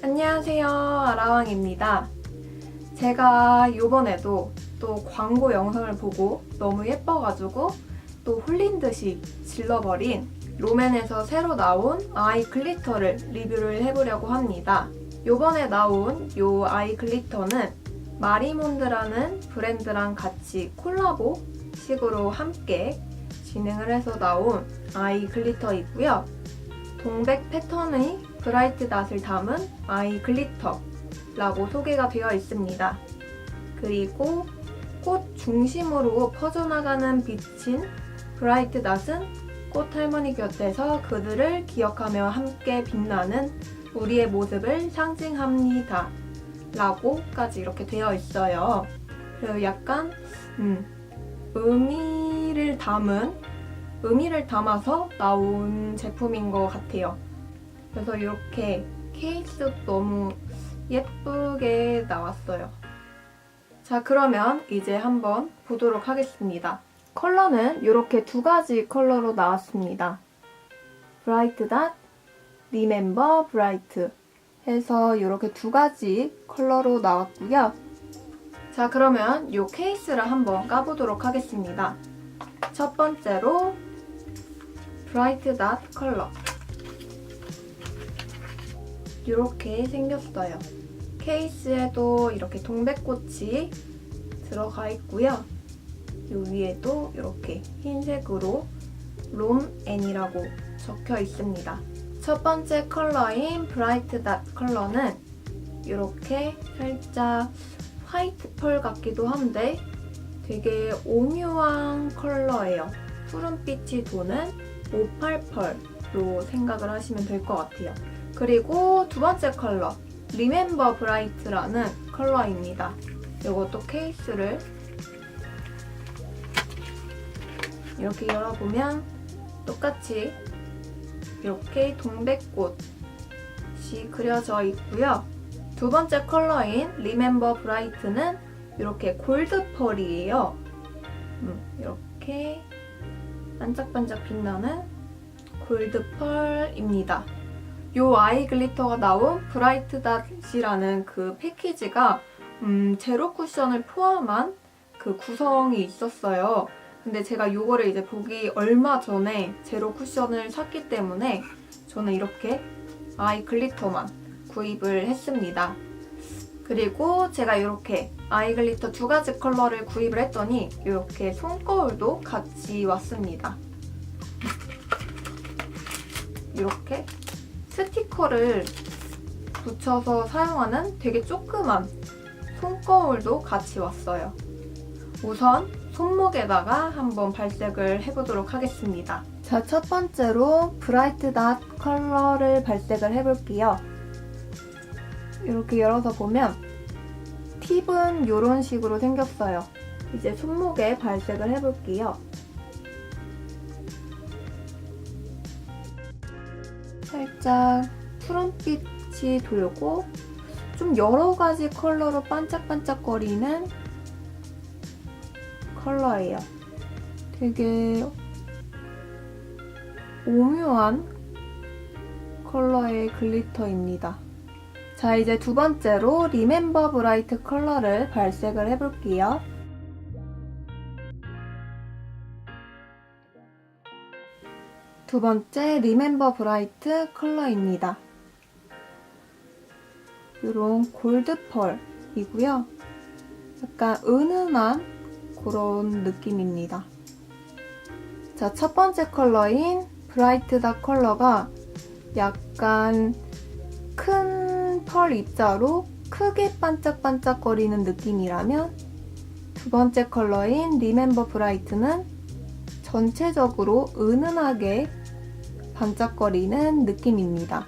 안녕하세요. 아라왕입니다. 제가 요번에도 또 광고 영상을 보고 너무 예뻐가지고 또 홀린 듯이 질러버린 롬앤에서 새로 나온 아이 글리터를 리뷰를 해보려고 합니다. 요번에 나온 요 아이 글리터는 마리몬드라는 브랜드랑 같이 콜라보 식으로 함께 진행을 해서 나온 아이 글리터이고요. 동백 패턴의 브라이트 닷을 담은 아이 글리터라고 소개가 되어 있습니다. 그리고 꽃 중심으로 퍼져나가는 빛인 브라이트 닷은 꽃 할머니 곁에서 그들을 기억하며 함께 빛나는 우리의 모습을 상징합니다. 라고까지 이렇게 되어 있어요. 그리고 약간 음, 의미를 담은 의미를 담아서 나온 제품인 것 같아요. 그래서 이렇게 케이스 너무 예쁘게 나왔어요. 자, 그러면 이제 한번 보도록 하겠습니다. 컬러는 이렇게 두 가지 컬러로 나왔습니다. 브라이트 닷, 리멤버 브라이트 해서 이렇게 두 가지 컬러로 나왔고요. 자, 그러면 이 케이스를 한번 까보도록 하겠습니다. 첫 번째로 브라이트 닷 컬러 이렇게 생겼어요. 케이스에도 이렇게 동백꽃이 들어가 있고요. 이 위에도 이렇게 흰색으로 롬앤이라고 적혀 있습니다. 첫 번째 컬러인 브라이트 닷 컬러는 이렇게 살짝 화이트 펄 같기도 한데 되게 오묘한 컬러예요. 푸른빛이 도는 오팔펄로 생각을 하시면 될 것 같아요. 그리고 두 번째 컬러, 리멤버 브라이트라는 컬러입니다. 이것도 케이스를 이렇게 열어보면 똑같이 이렇게 동백꽃이 그려져 있고요. 두 번째 컬러인 리멤버 브라이트는 이렇게 골드 펄이에요. 음, 이렇게 반짝반짝 빛나는 골드 펄입니다. 요 아이 글리터가 나온 브라이트 닷이라는 그 패키지가 음, 제로 쿠션을 포함한 그 구성이 있었어요. 근데 제가 요거를 이제 보기 얼마 전에 제로 쿠션을 샀기 때문에 저는 이렇게 아이 글리터만 구입을 했습니다. 그리고 제가 이렇게 아이 글리터 두 가지 컬러를 구입을 했더니 이렇게 손거울도 같이 왔습니다. 이렇게 스티커를 붙여서 사용하는 되게 조그만 손거울도 같이 왔어요. 우선 손목에다가 한번 발색을 해보도록 하겠습니다. 자, 첫 번째로 브라이트 닷 컬러를 발색을 해볼게요. 이렇게 열어서 보면 팁은 이런 식으로 생겼어요. 이제 손목에 발색을 해볼게요. 살짝 푸른빛이 돌고 좀 여러 가지 컬러로 반짝반짝거리는 컬러예요. 되게 오묘한 컬러의 글리터입니다. 자, 이제 두 번째로 리멤버 브라이트 컬러를 발색을 해볼게요. 두 번째 리멤버 브라이트 컬러입니다. 이런 골드 펄이고요. 약간 은은한 그런 느낌입니다. 자, 첫 번째 컬러인 브라이트 다 컬러가 약간 큰 펄 입자로 크게 반짝반짝거리는 느낌이라면 두 번째 컬러인 리멤버 브라이트는 전체적으로 은은하게 반짝거리는 느낌입니다.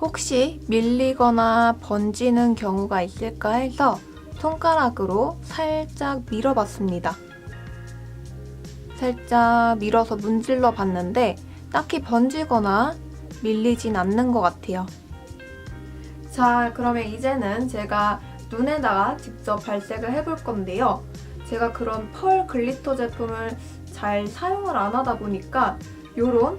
혹시 밀리거나 번지는 경우가 있을까 해서 손가락으로 살짝 밀어봤습니다. 살짝 밀어서 문질러 봤는데 딱히 번지거나 밀리진 않는 것 같아요. 자, 그러면 이제는 제가 눈에다가 직접 발색을 해볼 건데요. 제가 그런 펄 글리터 제품을 잘 사용을 안 하다 보니까 이런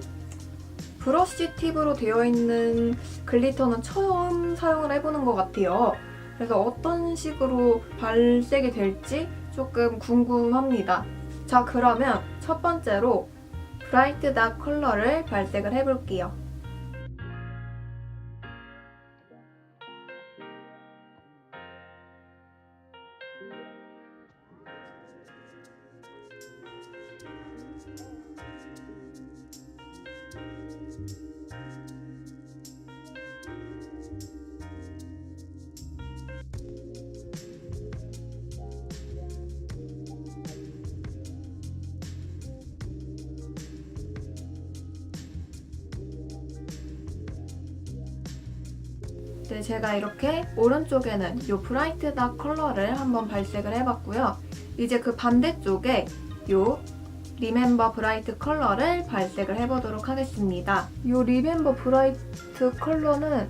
브러쉬 팁으로 되어 있는 글리터는 처음 사용을 해보는 것 같아요. 그래서 어떤 식으로 발색이 될지 조금 궁금합니다. 자, 그러면 첫 번째로 브라이트 닥 컬러를 발색을 해볼게요. 네, 제가 이렇게 오른쪽에는 이 브라이트 닥 컬러를 한번 발색을 해봤고요. 이제 그 반대쪽에 이 리멤버 브라이트 컬러를 발색을 해보도록 하겠습니다. 이 리멤버 브라이트 컬러는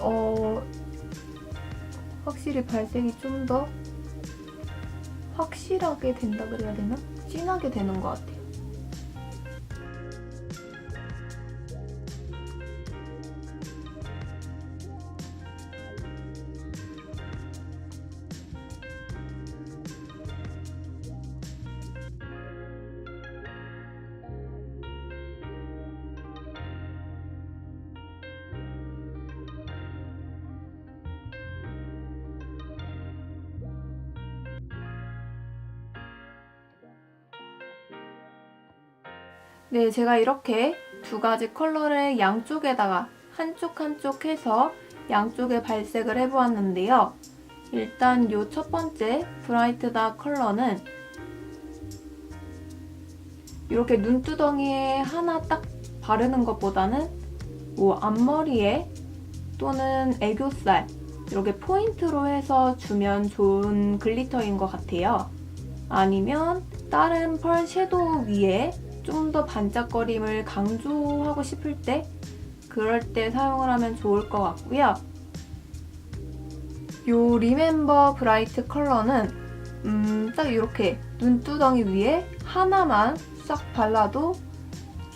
어, 확실히 발색이 좀 더 확실하게 된다 그래야 되나? 진하게 되는 것 같아요. 네, 제가 이렇게 두 가지 컬러를 양쪽에다가 한쪽 한쪽 해서 양쪽에 발색을 해보았는데요. 일단 이 첫 번째 브라이트 다 컬러는 이렇게 눈두덩이에 하나 딱 바르는 것보다는 뭐 앞머리에 또는 애교살 이렇게 포인트로 해서 주면 좋은 글리터인 것 같아요. 아니면 다른 펄 섀도우 위에 좀 더 반짝거림을 강조하고 싶을 때 그럴 때 사용을 하면 좋을 것 같고요. 요 리멤버 브라이트 컬러는 음, 딱 이렇게 눈두덩이 위에 하나만 싹 발라도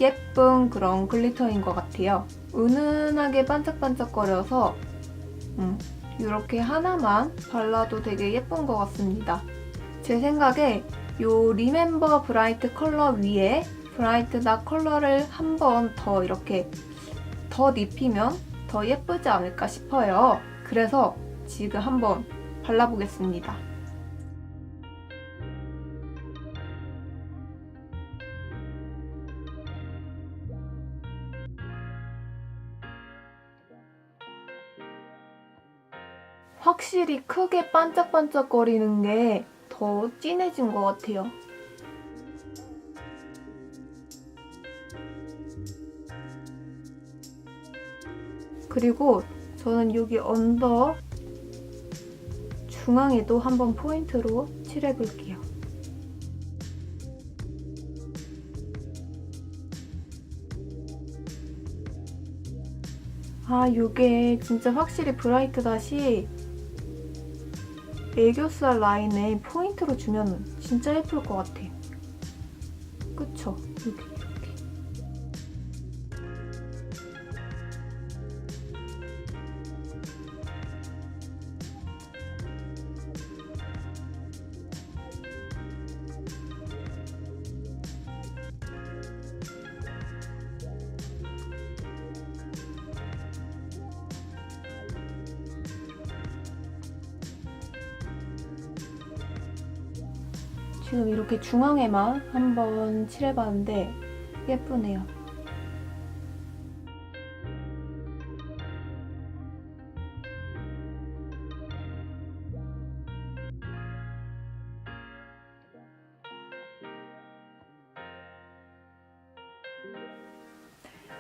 예쁜 그런 글리터인 것 같아요. 은은하게 반짝반짝거려서 음, 이렇게 하나만 발라도 되게 예쁜 것 같습니다. 제 생각에 요 리멤버 브라이트 컬러 위에 브라이트 다 컬러를 한 번 더 이렇게 더 입히면 더 예쁘지 않을까 싶어요. 그래서 지금 한번 발라보겠습니다. 확실히 크게 반짝반짝거리는 게 더 진해진 것 같아요. 그리고 저는 여기 언더 중앙에도 한번 포인트로 칠해볼게요. 아, 이게 진짜 확실히 브라이트 다시 애교살 라인에 포인트로 주면 진짜 예쁠 것 같아. 그쵸? 여기 지금 이렇게 중앙에만 한번 칠해봤는데 예쁘네요.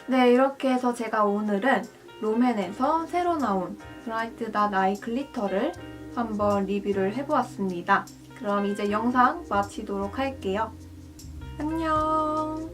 네, 이렇게 해서 제가 오늘은 롬앤에서 새로 나온 브라이트 닷 아이 글리터를 한번 리뷰를 해보았습니다. 그럼 이제 영상 마치도록 할게요. 안녕!